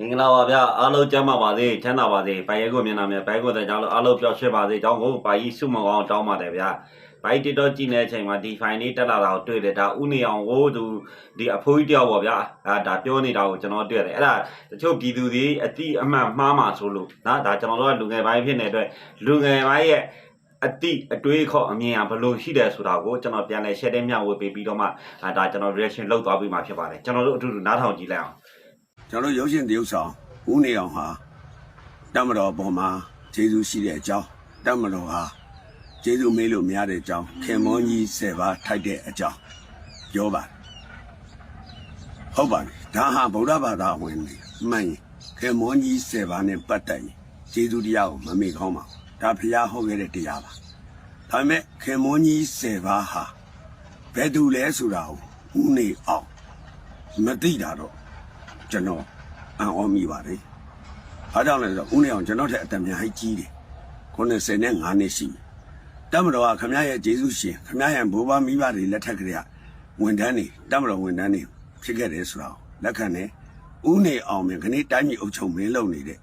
မင်္ဂလာပါဗျာအားလုံးကျမ်းပါပါစေချမ်းသာပါစေဘိုင်ရဲကိုမျက်နှာမြဲဘိုင်ကိုတဲ့ကြောင့်အားလုံးပျော်ရွှင်ပါစေကြောင်းကိုဘာကြီးစုမကောင်းတောင်းပါတယ်ဗျာဘိုင်တစ်တော့ကြည့်နေတဲ့အချိန်မှာဒီ file လေးတက်လာတာကိုတွေ့တယ်ဒါဥနေအောင်ကိုသူဒီအဖိုးကြီးတယောက်ပေါ့ဗျာအာဒါပြောနေတာကိုကျွန်တော်တွေ့တယ်အဲ့ဒါတချို့ပြည်သူတွေအတိအမှန်မှားမှာဆိုလို့နော်ဒါကျွန်တော်တို့ကလူငယ်ပိုင်းဖြစ်နေတဲ့အတွက်လူငယ်ပိုင်းရဲ့အတိအတွေးခေါ်အမြင်ကဘယ်လိုရှိတယ်ဆိုတာကိုကျွန်တော်ပြန်လဲ share တဲ့မျှဝေပေးပြီးတော့မှအာဒါကျွန်တော် reaction လုပ်သွားပြီးမှဖြစ်ပါတယ်ကျွန်တော်တို့အတူတူနားထောင်ကြည့်လိုက်အောင် ကျွန်တော်တို့ရုပ်ရှင်တရုပ်ဆောင်ဦးနေအောင်ဟာတမတော်ပေါ်မှာကျေးဇူးရှိတဲ့အကြောင်းတမတော်ဟာကျေးဇူးမေးလို့မရတဲ့အကြောင်းခင်မောကြီးဆယ်ပါးထိုက်တဲ့အကြောင်းပြောပါတယ်ဟုတ်ပါတယ်ဒါဟာဗုဒ္ဓဘာသာဝင်နေမှန်ရင်ခင်မောကြီးဆယ်ပါးနဲ့ပတ်သက်ရင်ကျေးဇူးတရားကိုမမေ့ကောင်းပါဘူးဒါဖရားဟောခဲ့တဲ့တရားပါဒါပေမဲ့ခင်မောကြီးဆယ်ပါးဟာဘယ်သူလဲဆိုတာကိုဦးနေအောင်မသိတာတော့ ကျွန်တော်အံ့ဩမိပါတယ်။အားကြောင့်လဲဆိုတော့ဦးနေအောင်ကျွန်တော်ထက်အသက်များကြီးတယ်။90နဲ့5နှစ်ရှိပြီ။တမတော်ကခမရရဲ့ဂျေစုရှင်ခမရရဲ့ဘိုးဘမိဘတွေလက်ထက်ကလေးကဝန်ထမ်းတွေတမတော်ဝန်ထမ်းတွေဖြစ်ခဲ့တယ်ဆိုတာကိုလက်ခံတယ်။ဦးနေအောင်မြင်ခဏတိုင်းပြည်အုပ်ချုပ်မင်းလုပ်နေတဲ့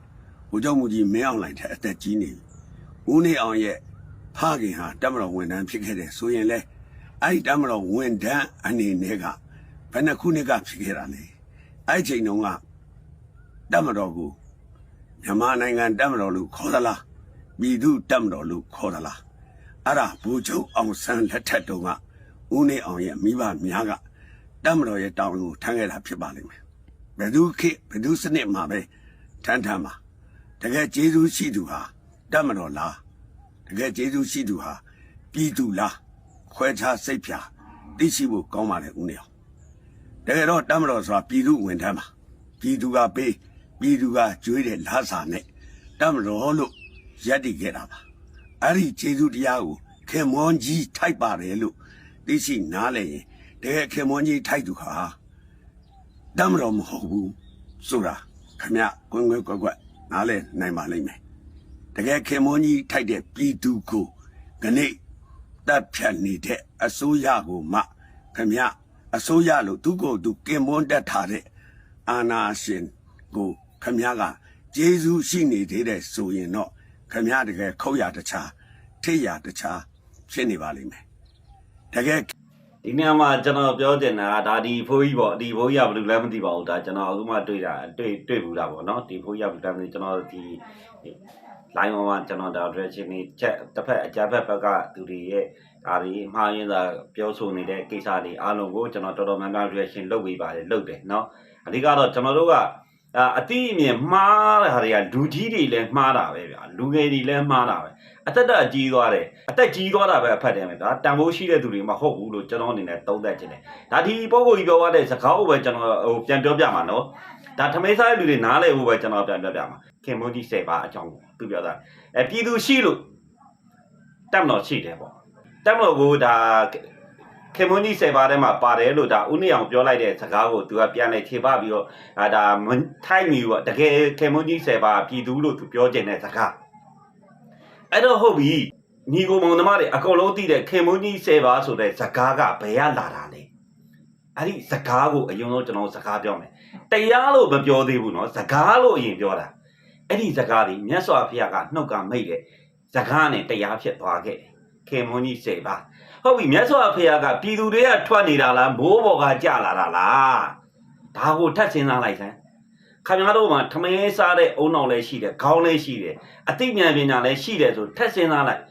ဘိုးချုပ်မူကြီးမင်းအောင်လှိုင်ထက်အသက်ကြီးနေပြီ။ဦးနေအောင်ရဲ့ဖခင်ဟာတမတော်ဝန်ထမ်းဖြစ်ခဲ့တယ်ဆိုရင်လေအဲ့ဒီတမတော်ဝန်ထမ်းအနေနဲ့ကဘယ်နှခုနှစ်ကဖြစ်ခဲ့တာလဲ။ အဲ့ဒီချိန်တုန်းကတက်မတော်ကိုမြန်မာနိုင်ငံတက်မတော်လို့ခေါ်သလားပြည်သူတက်မတော်လို့ခေါ်သလားအဲ့ဒါဘူချုပ်အောင်ဆန်းလက်ထက်တုန်းကဦးနေအောင်ရဲ့မိဘများကတက်မတော်ရဲ့တောင်းကိုထမ်းခဲ့တာဖြစ်ပါလိမ့်မယ်ဘယ်သူခေတ်ဘယ်သူစနစ်မှာပဲထမ်းထမ်းပါတကယ်ကျေးဇူးရှိသူဟာတက်မတော်လားတကယ်ကျေးဇူးရှိသူဟာပြည်သူလားခွဲခြားစိတ်ဖြာသိရှိဖို့ကောင်းပါလေဦးနေအောင် တကယ်တော့တမတော်ဆိုတာပြည်သူဝင်ထမ်းပါပြည်သူကပေးပြည်သူကကျွေးတဲ့လာစာနဲ့တမတော်လို့ရက်တည်ခဲ့တာပါအဲ့ဒီခြေသူတရားကိုခင်မွန်ကြီးထိုက်ပါတယ်လို့သိရှိနားလဲရင်တကယ်ခင်မွန်ကြီးထိုက်သူဟာတမတော်မဟုတ်ဘူးဆိုတာခမကွင်းကွင်းကွက်ကွက်နားလဲနိုင်ပါလိမ့်မယ်တကယ်ခင်မွန်ကြီးထိုက်တဲ့ပြည်သူကိုခဏိတပ်ဖြတ်နေတဲ့အစိုးရကိုမှခမ အစိုးရလို့သူကိုယ်သူကင်မွန်းတက်ထားတဲ့အာနာရှင်ကိုခမည်းကဂျေဇူးရှိနေသေးတယ်ဆိုရင်တော့ခမည်းတကယ်ခုတ်ရတခြားထိတ်ရတခြားဖြစ်နေပါလိမ့်မယ်တကယ်ဒီနေရာမှာကျွန်တော်ပြောချင်တာကဒါဒီဖိုးကြီးပေါ့ဒီဖိုးကြီးကဘယ်လိုလဲမသိပါဘူးဒါကျွန်တော်အခုမှတွေ့တာတွေ့တွေ့ဘူးတာပေါ့နော်ဒီဖိုးကြီးကဘယ်လိုလဲမသိကျွန်တော်ဒီ line ပေါ်မှာကျွန်တော်ဒါ direction นี่ချက်တစ်ဖက်အကြက်ဖက်ဘက်ကသူတွေရဲ့ ဒါတွေမှားရင်းသာပြောဆိုနေတဲ့ကိစ္စတွေအားလုံးကိုကျွန်တော်တော်တော်များများ reaction လုပ်ပေးပါတယ်လုပ်တယ်เนาะအဓိကတော့ကျွန်တော်တို့ကအာအတိအမြင်မှားတဲ့ဟာတွေကလူကြီးတွေလည်းမှားတာပဲဗျာလူငယ်တွေလည်းမှားတာပဲအသက်တက်ကြီးသွားတယ်အသက်ကြီးသွားတာပဲအဖတ်တယ်မယ်ဗျာတန်ဖိုးရှိတဲ့သူတွေမဟုတ်ဘူးလို့ကျွန်တော်အနေနဲ့သုံးသပ်ခြင်းတယ်ဒါဒီပုံကိုကြီးပြောရတဲ့စကားကိုပဲကျွန်တော်ဟိုပြန်ပြောပြမှာနော်ဒါထမိတ်စားတဲ့လူတွေနားလည်ဖို့ပဲကျွန်တော်ပြန်ပြောပြမှာခင်မုန်းကြီးစေပါအကြောင်းသူပြောတာအဲပြည်သူရှိလို့တက်မတော်ရှိတယ်ပေါ့ တက်မတော်ကိုဒါခင်မွန်းကြီးစေပါထဲမှာပါတယ်လို့ဒါဦးနေအောင်ပြောလိုက်တဲ့စကားကိုသူကပြန်လိုက်ခြေပပြီးတော့အာဒါမထိုက်မီပေါ့တကယ်ခင်မွန်းကြီးစေပါပြည်သူလို့သူပြောခြင်းတဲ့စကားအဲ့တော့ဟုတ်ပြီညီကိုမောင်သမားတွေအကုန်လုံးသိတဲ့ခင်မွန်းကြီးစေပါဆိုတဲ့စကားကဘယ်ကလာတာလဲအဲ့ဒီစကားကိုအရင်ဆုံးကျွန်တော်စကားပြောမယ်တရားလို့မပြောသေးဘူးเนาะစကားလို့အရင်ပြောတာအဲ့ဒီစကားတွေမြတ်စွာဘုရားကနှုတ်ကမိတ်တဲ့စကားနဲ့တရားဖြစ်သွားခဲ့တယ် ခင်မွန်းကြီးစေပါဟုတ်ပြီမြတ်စွာဘုရားကပြည်သူတွေကထွက်နေတာလားမိုးပေါ်ကကြလာတာလားဒါကိုထပ်စဉ်းစားလိုက်စမ်းခင်ဗျားတို့မှာထမင်းစားတဲ့အုံနောက်လည်းရှိတယ်ခေါင်းလည်းရှိတယ်အသိဉာဏ်ပညာလည်းရှိတယ်ဆိုထပ်စဉ်းစားလိုက်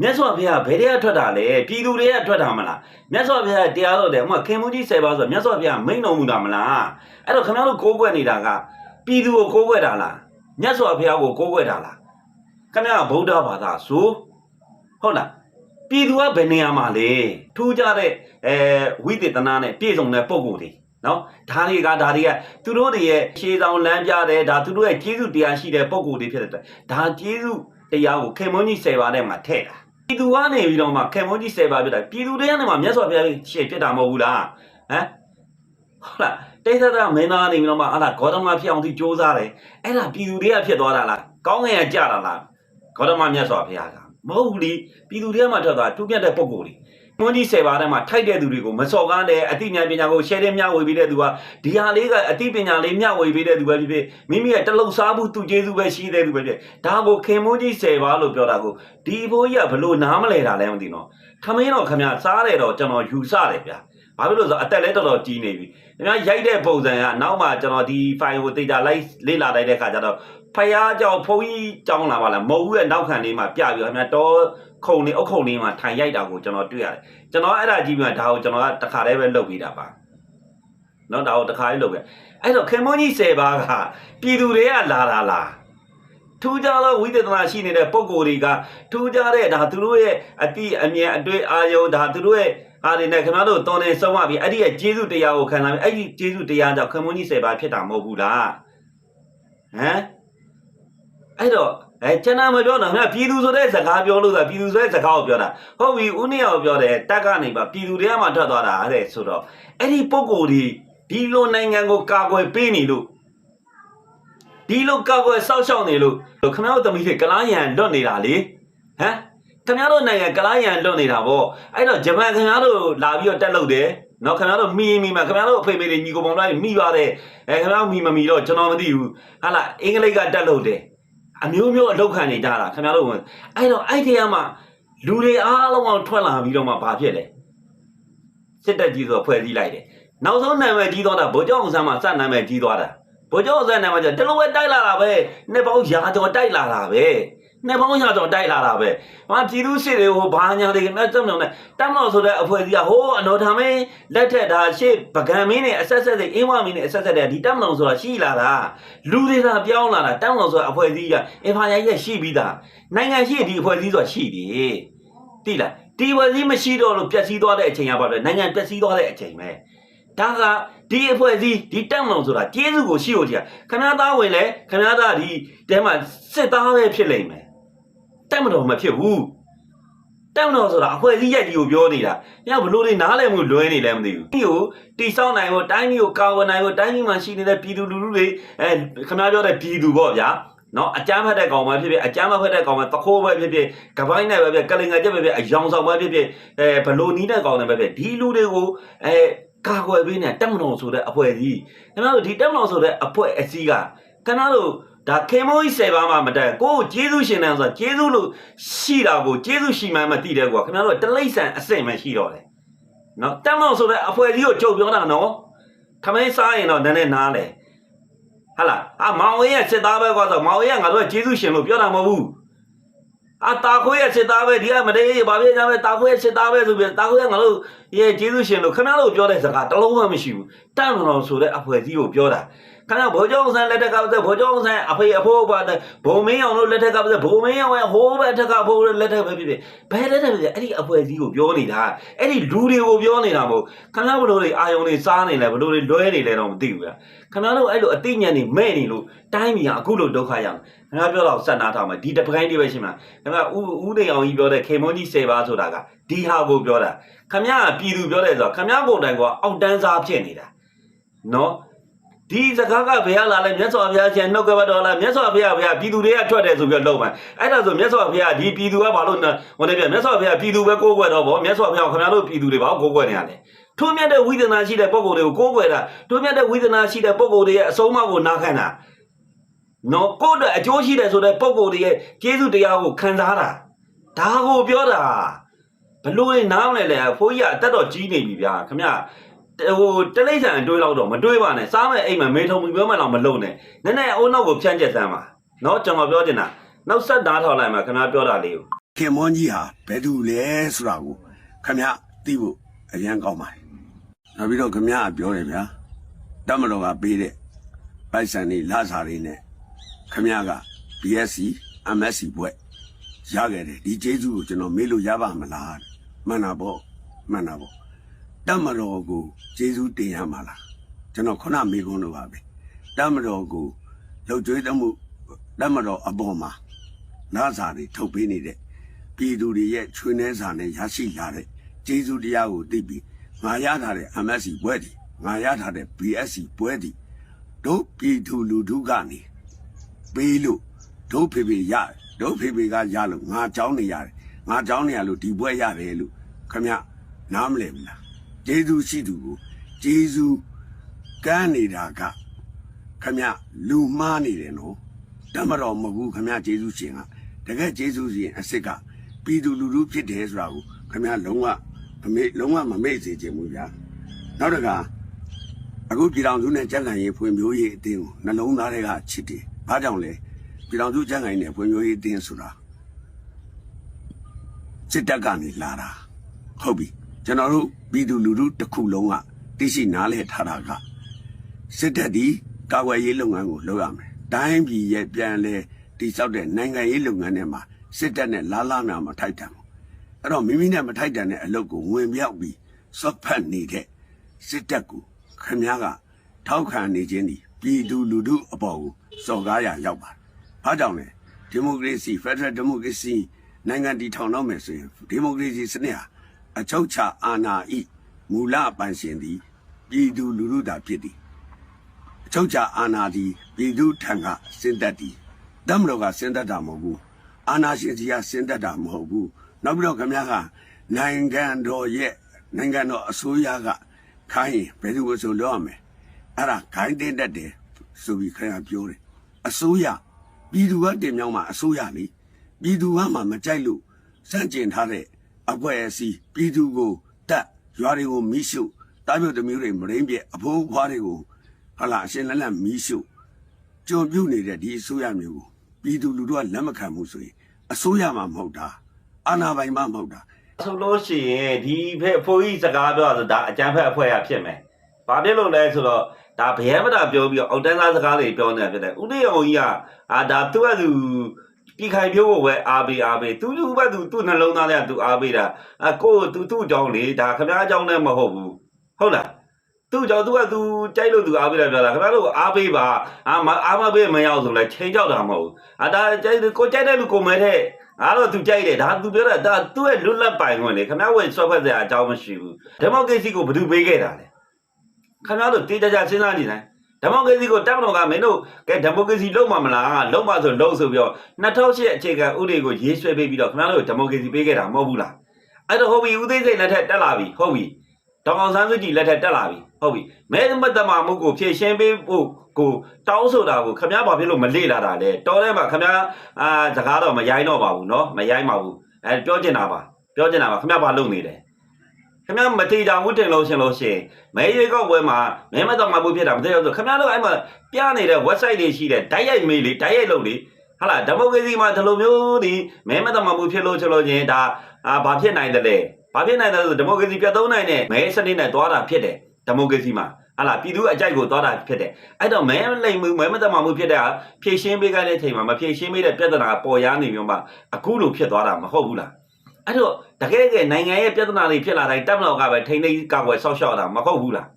မြတ်စွာဘုရားဘယ်တွေကထွက်တာလဲပြည်သူတွေကထွက်တာမလားမြတ်စွာဘုရားတရားတော်တယ်ဥမာခင်မုန်းကြီး10ပါးဆိုမြတ်စွာဘုရားမိန်တော်မူတာမလားအဲ့တော့ခင်ဗျားတို့ကိုးကွယ်နေတာကပြည်သူကိုကိုးကွယ်တာလားမြတ်စွာဘုရားကိုကိုးကွယ်တာလားခင်ဗျားကဗုဒ္ဓဘာသာဆို ဟုတ်လားပြည်သူကဘယ်နေရာမှာလဲထူးကြတဲ့အဲဝိသေသနာနဲ့ပြည့်စုံတဲ့ပုံကိုယ်တွေနော်ဒါတွေကဒါတွေကသူတို့တွေရဲ့ရှေးဆောင်လမ်းပြတယ်ဒါသူတို့ရဲ့ကျေးဇူးတရားရှိတဲ့ပုံကိုယ်တွေဖြစ်တဲ့အတွက်ဒါကျေးဇူးတရားကိုခေမွန်ကြီး10ပါးထဲမှာထည့်တာပြည်သူကနေပြီးတော့မှခေမွန်ကြီး10ပါးပြတာပြည်သူတွေကနေမှမြတ်စွာဘုရားရှေ့ဖြစ်တာမဟုတ်ဘူးလားဟမ်ဟုတ်လားတိတ်သက်မင်းသားနေပြီးတော့မှဟာလားဂေါတမဖြစ်အောင်သူစ조사တယ်အဲ့ဒါပြည်သူတွေကဖြစ်သွားတာလားကောင်းငင်ကကြတာလားဂေါတမမြတ်စွာဘုရားက မဟုတ်ဘူးလေပြည်သူတွေကမှထွက်သွားတူပြတ်တဲ့ပုံကိုယ်လေမွန်းကြီး10ပါးထဲမှာထိုက်တဲ့သူတွေကိုမစော်ကားတဲ့အသိဉာဏ်ပညာကို share တဲ့မျှဝေပေးတဲ့သူကဒီဟာလေးကအသိပညာလေးမျှဝေပေးတဲ့သူပဲဖြစ်ဖြစ်မိမိရဲ့တလုံစားမှုသူကျေးဇူးပဲရှိတဲ့သူပဲဖြစ်ဒါကိုခင်မွန်းကြီး10ပါးလို့ပြောတာကိုဒီဘိုးကြီးကဘလို့နားမလဲတာလဲမသိတော့ခမင်းတော့ခမစားတယ်တော့ကျွန်တော်ယူဆတယ်ဗျာဘာဖြစ်လို့လဲဆိုတော့အသက်လည်းတော်တော်ကြီးနေပြီခင်ဗျာရိုက်တဲ့ပုံစံကနောက်မှကျွန်တော်ဒီ file ကိုတေချာလိုက်လေ့လာလိုက်တဲ့ခါကျတော့ ဖယားကြောင့်ဖုန်းကြီးကြောင်းလာပါလားမဟုတ်ဘူးရဲ့နောက်ခံလေးမှာပြပြီးခင်ဗျာတော့ခုံလေးအုတ်ခုံလေးမှာထိုင်ရိုက်တာကိုကျွန်တော်တွေ့ရတယ်ကျွန်တော်အဲ့ဒါကြည့်ပြီးမှဒါကိုကျွန်တော်ကတခါတည်းပဲလုပ်ပြီးတာပါနော်ဒါကိုတခါလေးလုပ်ပြအဲ့တော့ခင်မွန်းကြီး10ပါးကပြည်သူတွေကလာလာလာထူးခြားသောဝိသေသနာရှိနေတဲ့ပုံကိုယ်တွေကထူးခြားတဲ့ဒါသူတို့ရဲ့အတိအမြင်အတွေ့အာယုံဒါသူတို့ရဲ့အားတွေနဲ့ခင်ဗျားတို့တော်နေဆုံးသွားပြီအဲ့ဒီရဲ့ကျေးဇူးတရားကိုခံလာပြီအဲ့ဒီကျေးဇူးတရားကြောင့်ခင်မွန်းကြီး10ပါးဖြစ်တာမဟုတ်ဘူးလားဟမ် အဲ့တော့အဲကျွန်တော်မပြောတော့ခင်ဗျာပြည်သူဆိုတဲ့စကားပြောလို့ဆိုတာပြည်သူဆိုတဲ့စကားကိုပြောတာဟုတ်ပြီဦးနေအောင်ပြောတယ်တက်ကနေပါပြည်သူတွေကမှထွက်သွားတာတဲ့ဆိုတော့အဲ့ဒီပုံကိုယ်တွေဒီလိုနိုင်ငံကိုကာကွယ်ပေးနေလို့ဒီလိုကာကွယ်စောက်ရှောက်နေလို့ခင်ဗျားတို့သမီးတွေကလားရန်လွတ်နေတာလေဟမ်ခင်ဗျားတို့နိုင်ငံကလားရန်လွတ်နေတာဗောအဲ့တော့ဂျပန်ခင်ဗျားတို့လာပြီးတော့တက်လို့တယ်နော်ခင်ဗျားတို့မိမိမှာခင်ဗျားတို့အဖေမေတွေညီကိုပေါင်းတိုင်းမိပါတယ်အဲခင်ဗျားတို့မိမမီတော့ကျွန်တော်မသိဘူးဟာလားအင်္ဂလိပ်ကတက်လို့တယ် အမျိုးမျိုးအလောက်ခံနေကြတာခင်ဗျားတို့ဝင်အဲ့တော့အဲ့ဒီကမှလူတွေအားလုံးအောင်ထွက်လာပြီးတော့မှဘာဖြစ်လဲစစ်တပ်ကြီးဆိုဖွဲ့စည်းလိုက်တယ်နောက်ဆုံးနာမည်ကြီးသွားတာဗိုလ်ချုပ်အောင်ဆန်းမှာစနာမည်ကြီးသွားတာဗိုလ်ချုပ်အောင်ဆန်းနာမည်ကျတလူဝဲတိုက်လာတာပဲနှစ်ပေါင်းရာကျော်တိုက်လာတာပဲ နှစ်ပေါင်းရာကျော်တိုက်လာတာပဲဟာပြည်သူစစ်တွေဟိုဘာညာတွေကမဲ့တက်မလို့နဲ့တက်မလို့ဆိုတဲ့အဖွဲ့အစည်းကဟိုအနော်ထာမင်းလက်ထက်ဒါရှေ့ပကံမင်းနဲ့အဆက်ဆက်တွေအင်းဝမင်းနဲ့အဆက်ဆက်တွေဒီတက်မလို့ဆိုတာရှိလာတာလူတွေသာပြောင်းလာတာတက်မလို့ဆိုတဲ့အဖွဲ့အစည်းကအင်ဖာယာကြီးရှိပြီးသားနိုင်ငံရှိဒီအဖွဲ့အစည်းဆိုတာရှိတယ်တိလားဒီအဖွဲ့အစည်းမရှိတော့လို့ပျက်စီးသွားတဲ့အချိန်ကပါပဲနိုင်ငံပျက်စီးသွားတဲ့အချိန်ပဲဒါကဒီအဖွဲ့အစည်းဒီတက်မလို့ဆိုတာကျေးဇူးကိုရှိလို့ကြာခဏသားဝင်လဲခဏသားဒီတဲမှာစစ်သားပဲဖြစ်လိမ့်မယ် တက်မတော်မဖြစ်ဘူးတက်မတော်ဆိုတာအဖွဲစည်းရက်ကြီးကိုပြောနေတာညဘလို့တွေနားလည်မှုလွဲနေလဲမသိဘူးဒီကိုတိဆောက်နိုင်ဖို့တိုင်းပြည်ကိုကာဝယ်နိုင်ဖို့တိုင်းပြည်မှာရှိနေတဲ့ပြည်သူလူထုတွေအဲခင်ဗျားပြောတဲ့ပြည်သူပေါ့ဗျာနော်အကြမ်းဖက်တဲ့ကောင်ပဲဖြစ်ဖြစ်အကြမ်းမဖက်တဲ့ကောင်ပဲတခိုးပဲဖြစ်ဖြစ်ကပိုင်းနဲ့ပဲဖြစ်ကလင်ငါချက်ပဲဖြစ်အယောင်ဆောင်ပဲဖြစ်ဖြစ်အဲဘလို့နီးတဲ့ကောင်တွေပဲဖြစ်ဒီလူတွေကိုအဲကာကွယ်ပေးနေတက်မတော်ဆိုတဲ့အဖွဲ့ကြီးခင်ဗျားတို့ဒီတက်မတော်ဆိုတဲ့အဖွဲ့အစည်းကခင်ဗျားတို့ ဒါခင်မိုးကြီး10ပါးမှမတက်ကိုကိုကျေးဇူးရှင်တယ်ဆိုတော့ကျေးဇူးလို့ရှိတာကိုကျေးဇူးရှိမှန်းမသိတဲ့ကွာခင်ဗျားတို့တလိမ့်ဆန်အစ်စ်မှရှိတော့တယ်နော်တက်မောင်ဆိုတဲ့အဖွဲကြီးကိုကြုတ်ပြောတာနော်ခမင်းစားရင်တော့နည်းနည်းနားလေဟာလားအမောင်ဝင်းရဲ့စစ်သားပဲကွာဆိုမောင်ဝင်းကငါတို့ကကျေးဇူးရှင်လို့ပြောတာမဟုတ်ဘူးအတာခွေးရဲ့စစ်သားပဲဒီကမတေးဘာဖြစ်ကြမ်းပဲတာခွေးရဲ့စစ်သားပဲဆိုပြီးတာခွေးကငါတို့ရဲ့ကျေးဇူးရှင်လို့ခင်ဗျားတို့ပြောတဲ့စကားတစ်လုံးမှမရှိဘူးတက်မောင်ဆိုတဲ့အဖွဲကြီးကိုပြောတာ ခင်ဗျာဗိုလ်ချုပ်အောင်ဆန်းလက်ထက်ကပဲဗိုလ်ချုပ်အောင်ဆန်းအဖေအဖိုးပါတဲ့ဘုံမင်းအောင်တို့လက်ထက်ကပဲဘုံမင်းအောင်ရဲ့ဟိုးဘက်ထက်ကဘိုးလက်ထက်ပဲဖြစ်ဖြစ်ဘယ်လက်ထက်ပဲဖြစ်အဲ့ဒီအဖွဲ့အစည်းကိုပြောနေတာအဲ့ဒီလူတွေကိုပြောနေတာမဟုတ်ခင်ဗျာဘလို့တွေအာယုံတွေစားနေလဲဘလို့တွေလွဲနေလဲတော့မသိဘူးဗျခင်ဗျားတို့အဲ့လိုအသိဉာဏ်တွေမဲ့နေလို့တိုင်းပြည်ကအခုလိုဒုက္ခရောက်ခင်ဗျာပြောတော့စက်နာထားမှာဒီတပကိုင်းလေးပဲရှိမှာခင်ဗျာဦးဦးနေအောင်ကြီးပြောတဲ့ခေမွန်ကြီး10ပါးဆိုတာကဒီဟာကိုပြောတာခင်ဗျာကပြည်သူပြောတယ်ဆိုတော့ခင်ဗျာကိုယ်တိုင်ကအောက်တန်းစားဖြစ်နေတာနော် ဒီစကားကဘယ်ရလာလဲမြတ်စွာဘုရားရှင်နှုတ်ကပတ်တော်လားမြတ်စွာဘုရားဘုရားပြည်သူတွေကထွက်တယ်ဆိုပြီးတော့လုံမှအဲ့ဒါဆိုမြတ်စွာဘုရားဒီပြည်သူကဘာလို့ဟိုလည်းပြမြတ်စွာဘုရားပြည်သူပဲကိုးကွယ်တော့ဗောမြတ်စွာဘုရားခင်ဗျားတို့ပြည်သူတွေဘာကိုးကွယ်နေရလဲထိုးမြတ်တဲ့ဝိသနာရှိတဲ့ပုံကိုယ်တွေကိုကိုးကွယ်တာထိုးမြတ်တဲ့ဝိသနာရှိတဲ့ပုံကိုယ်တွေရဲ့အဆုံးအမကိုနာခံတာနော်ကိုယ့်အတွက်အကျိုးရှိတယ်ဆိုတဲ့ပုံကိုယ်တွေရဲ့ကျေးဇူးတရားကိုခံစားတာဒါကိုပြောတာဘလို့လဲနားမလဲလေဖိုးကြီးကအသက်တော်ကြီးနေပြီဗျာခင်ဗျာ ဟိုတလိမ့်ဆန်တွေးလောက်တော့မတွေးပါနဲ့စားမဲ့အိမ်မှာမေထုံမီပြောမှတော့မလုံနဲ့နည်းနည်းအုံနောက်ကိုဖြန့်ကျက်စမ်းပါနော်ကျွန်တော်ပြောချင်တာနောက်ဆက်သားထောက်လိုက်မှာခင်ဗျားပြောတာလေးကိုခင်မွန်ကြီးဟာဘယ်သူလဲဆိုတာကိုခင်ဗျားသိဖို့အရန်ကောင်းပါတယ်နောက်ပြီးတော့ခင်ဗျားကပြောတယ်ဗျာတမတော်ကပေးတဲ့ပိုက်ဆံတွေလစာတွေနဲ့ခင်ဗျားက BSc MSc ဘွဲ့ရခဲ့တယ်ဒီကျေးဇူးကိုကျွန်တော်မေ့လို့ရပါမလားမှန်တာပေါ့မှန်တာပေါ့ တမတော်ကိုယေရှုတင်ရမှာလားကျွန်တော်ခုနမေခွန်းလိုပါပဲတမတော်ကိုလှုပ်ကြွေးသမှုတမတော်အပေါ်မှာနာစာတွေထုတ်ပေးနေတဲ့ပြည်သူတွေရဲ့ချွေးနှဲစာနဲ့ရရှိလာတဲ့ယေရှုတရားကိုသိပြီးငါရထားတဲ့ MSC ဘွဲ့ဒီငါရထားတဲ့ BSC ဘွဲ့ဒီတို့ပြည်သူလူထုကနေပေးလို့တို့ဖေဖေရတို့ဖေဖေကရလို့ငါကြောင်းနေရတယ်ငါကြောင်းနေရလို့ဒီဘွဲ့ရတယ်လို့ခမနားမလည်ဘူးလား ကျေးဇူးရှိသူကိုကျေးဇူးကမ်းနေတာကခမလူမှားနေတယ်နော်တမတော်မဟုတ်ဘူးခမကျေးဇူးရှင်ကတကယ်ကျေးဇူးရှင်အစ်စ်ကပြည်သူလူထုဖြစ်တယ်ဆိုတာကိုခမလုံးဝမမေ့လုံးဝမမေ့စေချင်ဘူးဗျာနောက်တစ်ခါအခုပြည်တော်စုနဲ့ကြက်ကန်ရေးဖွံ့ဖြိုးရေးအတင်းကိုနှလုံးသားတွေကချစ်တယ်ဘာကြောင့်လဲပြည်တော်စုကြက်ကန်ရေးနဲ့ဖွံ့ဖြိုးရေးအတင်းဆိုတာစစ်တပ်ကနေလာတာဟုတ်ပြီ ကျွန်တော်တို့ပြည်သူလူထုတစ်ခုလုံးကသိရှိနားလည်ထားတာကစစ်တပ်ဒီကာကွယ်ရေးလုပ်ငန်းကိုလုပ်ရမယ်။တိုင်းပြည်ရဲ့ပြန်လဲတိစောက်တဲ့နိုင်ငံရေးလုပ်ငန်းတွေမှာစစ်တပ်နဲ့လာလာနာမထိုက်တန်ဘူး။အဲ့တော့မိမိနဲ့မထိုက်တန်တဲ့အလုပ်ကိုဝင်ပြောက်ပြီးစော့ဖက်နေတဲ့စစ်တပ်ကိုခမည်းကထောက်ခံနေခြင်းဒီပြည်သူလူထုအပေါ်ကိုစော်ကားရရောက်ပါတယ်။ဘာကြောင့်လဲဒီမိုကရေစီဖက်ဒရယ်ဒီမိုကရေစီနိုင်ငံတည်ထောင်တော့မယ်ဆိုရင်ဒီမိုကရေစီစနစ်ဟာ အချုပ်ချာအာဏာဤမူလပိုင်ရှင်သည်ပြည်သူလူထုသာဖြစ်သည်အချုပ်ချာအာဏာဒီပြည်သူထံကစင်သက်ဒီတမတော်ကစင်သက်တာမဟုတ်ဘူးအာဏာရှင်ကြီးကစင်သက်တာမဟုတ်ဘူးနောက်ပြီးတော့ခင်ဗျားကနိုင်ငံတော်ရဲ့နိုင်ငံတော်အစိုးရကခိုင်းရင်ဘယ်သူ့ကိုဆိုလို့ရမယ်အဲ့ဒါခိုင်းတဲ့တတ်တယ်ဆိုပြီးခင်ဗျားပြောတယ်အစိုးရပြည်သူကတင်မြောင်းမှာအစိုးရလေပြည်သူကမှမကြိုက်လို့စန့်ကျင်ထားတဲ့ အဖွဲ့အစည်းပြည်သူကိုတတ်ရွာတွေကိုမိရှုတားပြုတ်သမီးတွေမရင်းပြအဖိုးဖွားတွေကိုဟာလာအရှင်လက်လက်မီးရှို့ကြုံပြုတ်နေတဲ့ဒီအစိုးရမျိုးကိုပြည်သူလူထုကလက်မခံဘူးဆိုရင်အစိုးရမှမဟုတ်တာအာဏာပိုင်မှမဟုတ်တာဆိုလို့ရှိရင်ဒီဖက်ဖိုးကြီးစကားပြောဆိုဒါအကြမ်းဖက်အဖွဲ့ရဖြစ်မယ်။ဘာဖြစ်လို့လဲဆိုတော့ဒါဘယမတာပြောပြီးတော့အောက်တန်းသားစကားတွေပြောနေတာဖြစ်တယ်။ဦးလေးအောင်ကြီးကအာဒါသူ့အသူ ပြည်ခိုင်မျိုးကိုပဲအားပေးအားပေးသူသူပဲသူသူ့နှလုံးသားထဲကသူအားပေးတာအကိုသူသူ့အကြောင်းလေဒါခမားအကြောင်းလည်းမဟုတ်ဘူးဟုတ်လားသူ့ကြောင့်သူကသူကြိုက်လို့သူအားပေးတာပြောတာခင်ဗျားတို့အားပေးပါအာမအားမပေးမရအောင်ဆိုလဲချိန်ကြောက်တာမဟုတ်ဘူးအတားကြိုက်ကိုကြိုက်တဲ့လူကိုမဲတဲ့အားတော့သူကြိုက်တယ်ဒါသူပြောတာဒါသူ့ရဲ့လွတ်လပ်ပိုင်ခွင့်လေခင်ဗျားဝင်ဆွဲဖက်စရာအကြောင်းမရှိဘူးဒီမိုကရေစီကိုဘယ်သူပေးခဲ့တာလဲခင်ဗျားတို့တေးကြကြစဉ်းစားနေတိုင်း ဒီမိုကရေစီကိုတပ်မတော်ကမင်းတို့ကဲဒီမိုကရေစီလုံးမမလားလုံးမဆိုလုံးဆိုပြီးတော့2008အခြေခံဥပဒေကိုရေးဆွဲပေးပြီးတော့ခင်ဗျားတို့ဒီမိုကရေစီပေးခဲ့တာမဟုတ်ဘူးလားအဲ့တော့ဟုတ်ပြီဦးသိန်းစိန်လက်ထက်တက်လာပြီဟုတ်ပြီဒေါက်အောင်ဆန်းစုကြည်လက်ထက်တက်လာပြီဟုတ်ပြီမဲမတ်တမာမှုကိုဖြည့်ရှင်းပေးဖို့ကိုတောင်းဆိုတာကိုခင်ဗျားဘာဖြစ်လို့မလေ့လာတာလဲတော်ထဲမှာခင်ဗျားအာစကားတော့မရိုင်းတော့ပါဘူးเนาะမရိုင်းပါဘူးအဲပြောချင်တာပါပြောချင်တာပါခင်ဗျားဘာလုပ်နေလဲ ခင်ဗျားမတိတာဘူးတင်လို့ရှင်လို့ရှင်မဲရွေးကောက်ပွဲမှာမဲမတော်မှာဘူးဖြစ်တာမသိတော့ဆိုခင်ဗျားတို့အဲ့မှာပြနေတဲ့ website တွေရှိတယ်ဓာတ်ရိုက်မေးလေဓာတ်ရိုက်လုပ်လေဟာလားဒီမိုကရေစီမှာဒီလိုမျိုးဒီမဲမတော်မှာဘူးဖြစ်လို့ချလို့ချင်းဒါအာဘာဖြစ်နိုင်တယ်လဲဘာဖြစ်နိုင်တယ်လဲဆိုဒီမိုကရေစီပြတ်သုံးနိုင်တဲ့မဲစနစ်နဲ့တွားတာဖြစ်တယ်ဒီမိုကရေစီမှာဟာလားပြည်သူအကြိုက်ကိုတွားတာဖြစ်တယ်အဲ့တော့မဲလိမ်မှုမဲမတော်မှာဘူးဖြစ်တဲ့ဟာဖြည့်ရှင်းပေးခဲ့တဲ့အချိန်မှာမဖြည့်ရှင်းပေးတဲ့ပြဿနာကပေါ်ရနေမျိုးမှာအခုလိုဖြစ်သွားတာမဟုတ်ဘူးလား အဲ့တော့တကယ်ကနိုင်ငံရဲ့ပြဿနာတွေဖြစ်လာတိုင်းတပ်မတော်ကပဲထိန်းသိမ်းကာကွယ်ဆောက်ရှောက်တာမဟုတ်ဘူးလား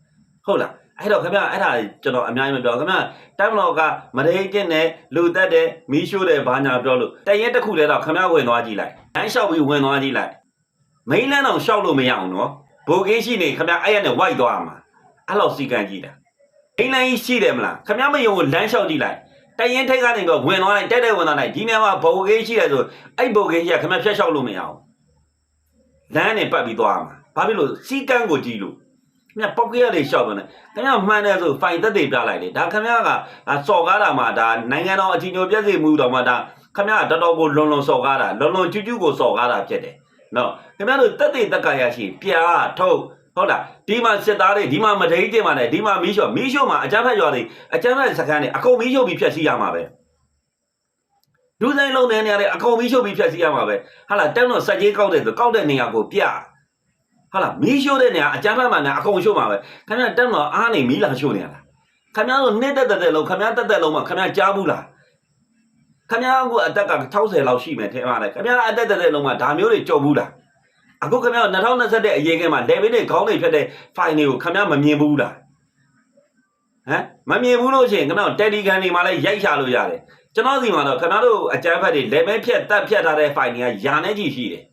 ဟုတ်လားအဲ့တော့ခင်ဗျအဲ့ဒါကျွန်တော်အများကြီးမပြောခင်ဗျတပ်မတော်ကမရေကျင့်တယ်လူတက်တယ်မီးရှို့တယ်ဘာညာပြောလို့တရက်တစ်ခုတည်းတော့ခင်ဗျဝင်သွားကြည့်လိုက်ဟမ်းလျှောက်ပြီးဝင်သွားကြည့်လိုက်မိန်းလန်းတော့ရှောက်လို့မရအောင်နော်ဘိုကင်းရှိနေခင်ဗျအဲ့ရနဲ့ဝိုက်သွားမှာအဲ့လောက်စီကံကြည့်တာမိန်းလန်းကြီးရှိတယ်မလားခင်ဗျမယုံကိုလမ်းလျှောက်ကြည့်လိုက်တရင်ထိတ်ကနေတော့ဝင်သွားလိုက်တက်တက်ဝင်သွားလိုက်ဒီနေရာမှာဘိုကင်းရှိတယ်ဆိုအဲ့ဘိုကင်းရှိကခင်ဗျဖျက်လျှောက်လို့မရအောင် လမ်းနဲ့ပတ်ပြီးသွားမှာဘာဖြစ်လို့စီကံကိုကြည့်လို့ခင်ဗျပေါက်ကရလေးရှောက်တော့တယ်ခင်ဗျမှန်တယ်ဆိုဖိုင်သက်တွေပြလိုက်တယ်ဒါခင်ဗျကစော်ကားတာမှဒါနိုင်ငံတော်အကြီးညိုပြည့်စုံမှုတော်မှဒါခင်ဗျတော်တော်ကိုလွန်လွန်စော်ကားတာလွန်လွန်ကျူးကျူးကိုစော်ကားတာဖြစ်တယ်နော်ခင်ဗျတို့တက်တွေတက်ကရရှိပြာထုတ်ဟုတ်လားဒီမှာစစ်သားတွေဒီမှာမဒိန်းတင်ပါနဲ့ဒီမှာမီးရှို့မီးရှို့မှာအကြမ်းဖက်ရွာတွေအကြမ်းဖက်စခန်းတွေအကုန်မီးရှို့ပြီးဖျက်ဆီးရမှာပဲ ဒုဆိုင်လုံးတဲ့နေရာတွေအကုန်မီးရှို့ပြီးဖျက်ဆီးရမှာပဲဟာလားတက်တော့စက်ကြီးကောက်တယ်ဆိုကောက်တဲ့နေရာကိုပြဟာလားမီးရှို့တဲ့နေရာအကြမ်းဖက်မှလည်းအကုန်ရှို့မှာပဲခင်ဗျတက်တော့အားနေမီးလာရှို့နေရလားခင်ဗျတို့နှစ်တက်တက်လုံးခင်ဗျတက်တက်လုံးမှာခင်ဗျကြားဘူးလားခင်ဗျကအတက်က60လောက်ရှိမယ်ထဲမှာလေခင်ဗျအတက်တက်လုံးမှာဒါမျိုးတွေကြုံဘူးလားအခုခင်ဗျား2021အရေးကဲမှာ level တွေခေါင်းတွေဖြတ်တဲ့ file တွေကိုခင်ဗျားမမြင်ဘူးလားဟမ်မမြင်ဘူးလို့ရှိရင်ခင်ဗျား Telegram တွေမှာလည်းရိုက်ချလို့ရတယ် ကျွန်တော်စီမှာတော့ခင်ဗျားတို့အကြမ်းဖက်တွေ level ဖြတ်တက်ဖြတ်ထားတဲ့ file တွေကယာနဲ့ကြီးရှိတယ်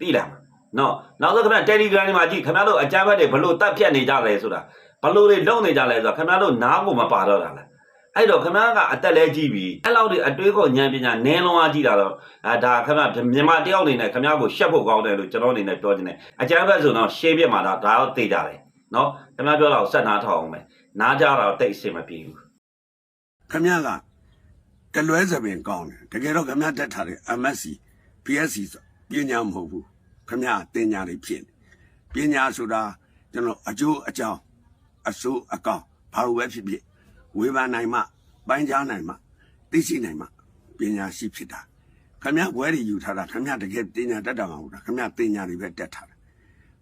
သိလားနော်နောက်ဆုံးခင်ဗျား Telegram တွေမှာကြည့်ခင်ဗျားတို့အကြမ်းဖက်တွေဘလို့တက်ဖြတ်နေကြလဲဆိုတာဘလို့တွေလုံနေကြလဲဆိုတာခင်ဗျားတို့နားကိုမပါတော့တာလားအဲ့တော့ခင်ဗျားကအသက်လဲကြီးပြီအဲ့လောက်ဒီအတွေးခေါ်ဉာဏ်ပညာနင်းလုံးအားကြီးတာတော့အာဒါခင်ဗျားမြန်မာတယောက်အနေနဲ့ခင်ဗျားကိုရှက်ဖို့ကောင်းတယ်လို့ကျွန်တော်အနေနဲ့ပြောနေတယ်အကြမ်းဖက်ဆိုတော့ရှင်းပြမှာတော့ဒါတော့သိကြတယ်နော်ခင်ဗျားပြောတာကိုဆက်နားထောင်အောင်မယ်နားကြတာတော့တိတ်အဆင်မပြေဘူးခမရက တလွဲစပင်ကောင်းတယ်တကယ်တော့ခမရတက်ထားတဲ့ MSc PSc ဆိုပညာမဟုတ်ဘူးခမရတင်ညာတွေဖြစ်နေပညာဆိုတာကျွန်တော်အကျိုးအကြောင်းအဆိုးအကောင်းဘာလို့ပဲဖြစ်ဖြစ်ဝေဖန်နိုင်မှပိုင်းခြားနိုင်မှသိရှိနိုင်မှပညာရှိဖြစ်တာခမရဘွဲတွေယူထားတာခမရတကယ်တင်ညာတက်တာမဟုတ်တာခမရတင်ညာတွေပဲတက်ထားတာ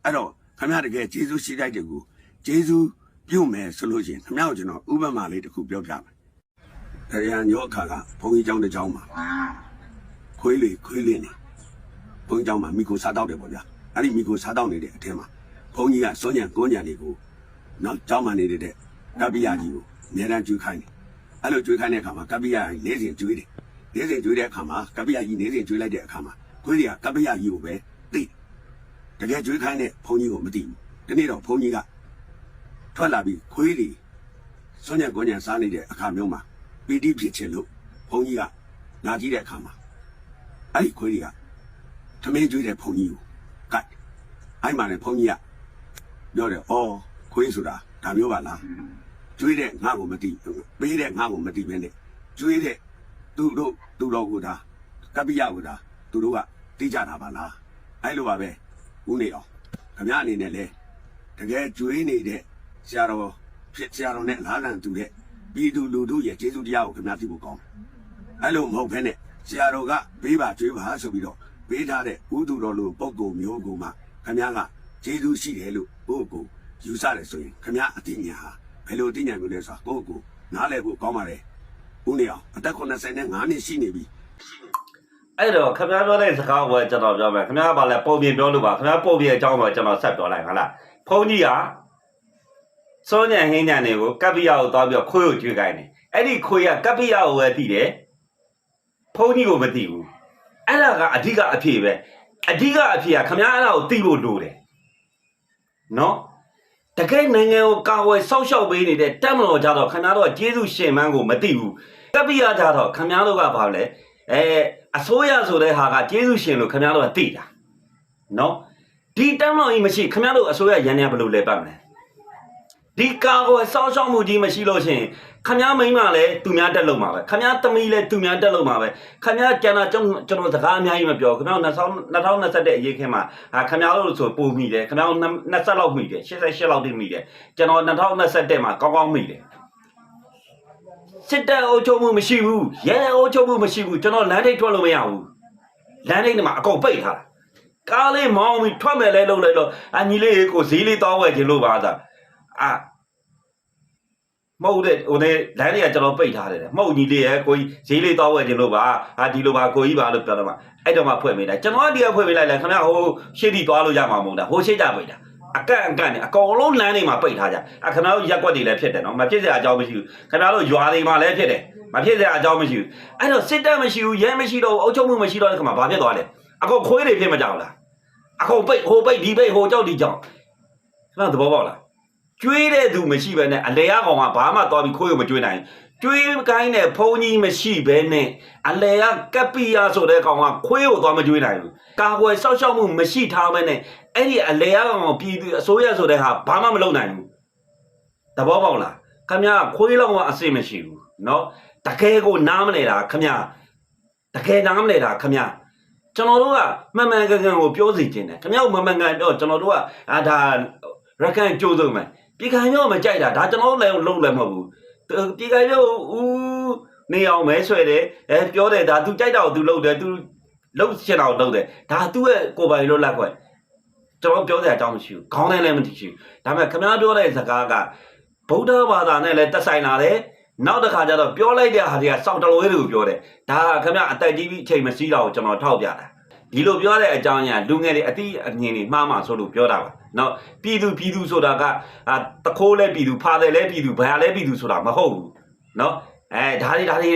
အဲ့တော့ခမရတကယ်ဂျေဇုရှိတိုက်တဲ့ကိုဂျေဇုပြုတ်မယ်ဆိုလို့ရှိရင်ခမရကိုကျွန်တော်ဥပမာလေးတစ်ခုပြောပြမယ် တရံညောအခါကဘုန်းကြီးကျောင်းတစ်ကျောင်းမှာခွေးလေးခွေးလေးနေဘုန်းကြီးကျောင်းမှာမိကိုစားတော့တယ်ပေါ့ဗျာအဲ့ဒီမိကိုစားတော့နေတဲ့အထက်မှာဘုန်းကြီးကစောညံကိုညံလေးကိုနော်ကျောင်းမှာနေတဲ့ကပ္ပိယကြီးကိုအများတန်းကျွေးခိုင်းတယ်အဲ့လိုကျွေးခိုင်းတဲ့အခါမှာကပ္ပိယကြီးနေစဉ်ကျွေးတယ်နေစဉ်ကျွေးတဲ့အခါမှာကပ္ပိယကြီးနေစဉ်ကျွေးလိုက်တဲ့အခါမှာခွေးတွေကကပ္ပိယကြီးကိုပဲသိတယ်တကယ်ကျွေးခိုင်းတဲ့ဘုန်းကြီးကိုမသိဘူးဒီနေ့တော့ဘုန်းကြီးကထွက်လာပြီးခွေးတွေစောညံကိုညံစားနေတဲ့အခါမျိုးမှာ ပီတိဖြစ်ခြင်းလို့ဘုန်းကြီးကနာကြည့်တဲ့အခါမှာအဲ့ဒီခွေးတွေကသမင်းကျွေးတဲ့ဘုန်းကြီးကိုကတ်အဲ့မှာလည်းဘုန်းကြီးကပြောတယ်အော်ခွေးဆိုတာဒါမျိုးပါလားကျွေးတဲ့ငါ့ကိုမသိပေးတဲ့ငါ့ကိုမသိဘဲနဲ့ကျွေးတဲ့သူတို့သူတော်ကိုဒါကပ္ပိယကိုဒါသူတို့ကသိကြတာပါလားအဲ့လိုပါပဲဦးနေအောင်ခမရအနေနဲ့လေတကယ်ကျွေးနေတဲ့ဆရာတော်ဖြစ်ဆရာတော်နဲ့လားလန်တူတဲ့ ပြည်သူလူထုရဲ့ကျေးဇူးတရားကိုခင်ဗျားသိဖို့ကောင်းတယ်။အဲ့လိုမဟုတ်ဘဲနဲ့ဆရာတော်ကပေးပါကျွေးပါဆိုပြီးတော့ပေးထားတဲ့ဥသူတော်လူပုံကုမျိုးကိုမှခင်ဗျားကကျေးဇူးရှိတယ်လို့ကိုယ့်ကိုယ်ယူဆတယ်ဆိုရင်ခင်ဗျားအတိညာဟာဘယ်လိုအတိညာမျိုးလဲဆိုတာကိုယ့်ကိုယ်နားလည်ဖို့ကောင်းပါတယ်။ဦးနေအောင်အသက်85နှစ်ရှိနေပြီအဲ့တော့ခင်ဗျားပြောတဲ့စကားကိုကျွန်တော်ပြောမယ်ခင်ဗျားကဘာလဲပုံပြင်ပြောလို့ပါခင်ဗျားပုံပြင်အကြောင်းကိုကျွန်တော်ဆက်ပြောလိုက်ဟုတ်လားဘုန်းကြီးက စောညံဟင်းညံတွေကိုကပ္ပိယကိုသွားပြီးတော့ခွေးကိုကျွေးခိုင်းတယ်အဲ့ဒီခွေးကကပ္ပိယကိုပဲသိတယ်ဘုန်းကြီးကိုမသိဘူးအဲ့ဒါကအဓိကအဖြစ်ပဲအဓိကအဖြစ်ကခင်ဗျားအဲ့ဒါကိုသိဖို့လိုတယ်နော်တကယ်နိုင်ငံကိုကာဝယ်စောက်ရှောက်ပေးနေတဲ့တက်မတော်ကြတော့ခင်ဗျားတို့ကကျေးဇူးရှင်မန်းကိုမသိဘူးကပ္ပိယကြတော့ခင်ဗျားတို့ကဘာလဲအဲအစိုးရဆိုတဲ့ဟာကကျေးဇူးရှင်လို့ခင်ဗျားတို့ကသိတာနော်ဒီတက်မတော်ကြီးမရှိခင်ဗျားတို့အစိုးရရန်ရဘယ်လိုလဲပတ်မလဲ ဒီကာကိုစောင်းရှောင်းမှုကြီးမရှိလို့ရှရင်ခမည်းမိန်းမလည်းသူများတက်လို့မှာပဲခမည်းသမီးလည်းသူများတက်လို့မှာပဲခမည်းကျန်တာကျွန်တော်ကျွန်တော်စကားအများကြီးမပြောခမည်း2021အရေးခင်းမှာအာခမည်းတို့ဆိုပို့မိတယ်ခမည်း20လောက်မိတယ်88လောက်တိမိတယ်ကျွန်တော်2021မှာကောင်းကောင်းမိတယ်စစ်တပ်အုပ်ချုပ်မှုမရှိဘူးရဲအုပ်ချုပ်မှုမရှိဘူးကျွန်တော်လမ်းထိပ်ထွက်လို့မရဘူးလမ်းထိပ်မှာအကုန်ပိတ်ထားတာကားလေးမောင်းပြီးထွက်မယ်လဲလို့လဲလို့အညီလေးကိုဈေးလေးတောင်းဝယ်ခြင်းလို့ပါသာအာ မဟုတ်တဲ့ဟိုနေလမ်းတွေကကျွန်တော်ပိတ်ထားတယ်မဟုတ်ညီလေးရဲ့ကိုကြီးဈေးလေးတောင်းဝယ်ခြင်းလို့ပါဟာဒီလိုပါကိုကြီးပါလို့ပြောတော့မှအဲ့တော့မှဖွင့်မိလိုက်ကျွန်တော်ကဒီကဖွင့်မိလိုက်လဲခင်ဗျဟိုရှေ့တီသွားလို့ရမှာမဟုတ်တာဟိုရှေ့ကြပိတ်တာအကန့်အကန့်နဲ့အကောင်လုံးလမ်းတွေမှာပိတ်ထားကြအခဏတို့ရက်ွက်တွေလည်းဖြစ်တယ်နော်မဖြစ်စရာအကြောင်းမရှိဘူးခင်ဗျားတို့ရွာတွေမှာလည်းဖြစ်တယ်မဖြစ်စရာအကြောင်းမရှိဘူးအဲ့တော့စစ်တပ်မရှိဘူးရဲမရှိတော့ဘူးအုပ်ချုပ်မှုမရှိတော့တဲ့ခါမှာဘာဖြစ်သွားလဲအကောင်ခွေးတွေဖြစ်မကြောက်လားအကောင်ပိတ်ဟိုပိတ်ဒီပိတ်ဟိုကြောက်ဒီကြောက်ခင်ဗျာသဘောပေါက်လား ကျွေးတဲ့သူမရှိဘဲနဲ့အလဲရကောင်ကဘာမှသွားပြီးခိုးရမကျွေးနိုင်ကျွေးကိုင်းတဲ့ဖုံကြီးမရှိဘဲနဲ့အလဲရကပ္ပိယဆိုတဲ့ကောင်ကခွေးကိုသွားမကျွေးနိုင်ဘူးကာကွယ်စောက်ရှောက်မှုမရှိထားဘဲနဲ့အဲ့ဒီအလဲရကောင်ကိုပြည်သူအစိုးရဆိုတဲ့ဟာဘာမှမလုပ်နိုင်ဘူးသဘောပေါက်လားခမရခွေးလောက်ကအစိတ်မရှိဘူးเนาะတကယ်ကိုနားမလဲတာခမရတကယ်နားမလဲတာခမရကျွန်တော်တို့ကမှန်မှန်ကန်ကန်ကိုပြောစီခြင်းတယ်ခမရမမှန်ကန်တော့ကျွန်တော်တို့ကအာဒါရကန်ကြိုးစုံမယ် ပြည်ခိုင်မျိုးမကြိုက်တာဒါကျွန်တော်လည်းလုံးလည်းမဟုတ်ဘူးပြည်ခိုင်မျိုးဦးနေအောင်မဲဆွဲတယ်အဲပြောတယ်ဒါ तू ကြိုက်တာကို तू လုပ်တယ် तू လုပ်ချင်တာကိုလုပ်တယ်ဒါ तू ရဲ့ကိုယ်ပိုင်လို့လက်ခွဲကျွန်တော်ပြောစရာအကြောင်းမရှိဘူးခေါင်းတိုင်းလည်းမတည်ရှိဘူးဒါပေမဲ့ခင်ဗျားပြောတဲ့စကားကဗုဒ္ဓဘာသာနဲ့လည်းတက်ဆိုင်လာတယ်နောက်တစ်ခါကျတော့ပြောလိုက်တဲ့ဟာတွေကစောင့်တလွဲတွေကိုပြောတယ်ဒါကခင်ဗျားအသက်ကြီးပြီးအချိန်မရှိတော့ကိုကျွန်တော်ထောက်ပြတာ ဒီလိုပြောတဲ့အကြောင်းအရာလူငယ်တွေအတိအမြင်တွေမှားမှာဆိုလို့ပြောတာပါနော်ပြည်သူပြည်သူဆိုတာကတခိုးလဲပြည်သူဖာတယ်လဲပြည်သူဗယာလဲပြည်သူဆိုတာမဟုတ်ဘူးနော်အဲဒါတွေဒါတွေ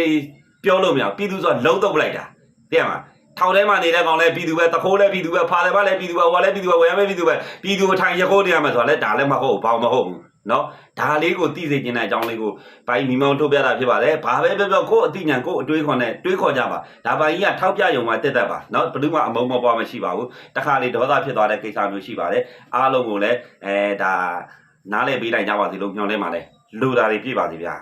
ပြောလို့မရပြည်သူဆိုတာလုံးတော့ပလိုက်တာသိရမလားထောင်ထဲမှာနေတဲ့ကောင်လဲပြည်သူပဲတခိုးလဲပြည်သူပဲဖာတယ်ပါလဲပြည်သူပဲဟိုကလဲပြည်သူပဲဝယ်ရမဲပြည်သူပဲပြည်သူထိုင်ရခိုးနေရမှာဆိုတာလဲဒါလည်းမဟုတ်ဘူးဘာမှမဟုတ်ဘူး နော်ဒါလေးကိုသိစေချင်တဲ့အကြောင်းလေးကိုပိုင်းမိမောင်းထုတ်ပြတာဖြစ်ပါတယ်ဘာပဲပြောပြောကိုယ့်အသိဉာဏ်ကိုယ့်အတွေးခေါ်နဲ့တွေးခေါ်ကြပါဒါပိုင်းကြီးကထောက်ပြယုံမှတက်တက်ပါနော်ဘယ်သူမှအမုန်းမပွားမရှိပါဘူးတခါလေဒေါသဖြစ်သွားတဲ့ကိစ္စမျိုးရှိပါတယ်အားလုံးကိုလည်းအဲဒါနားလည်ပေးနိုင်ကြပါစေလို့ညွှန်လဲပါလေလူတာတွေပြည့်ပါစေဗျာ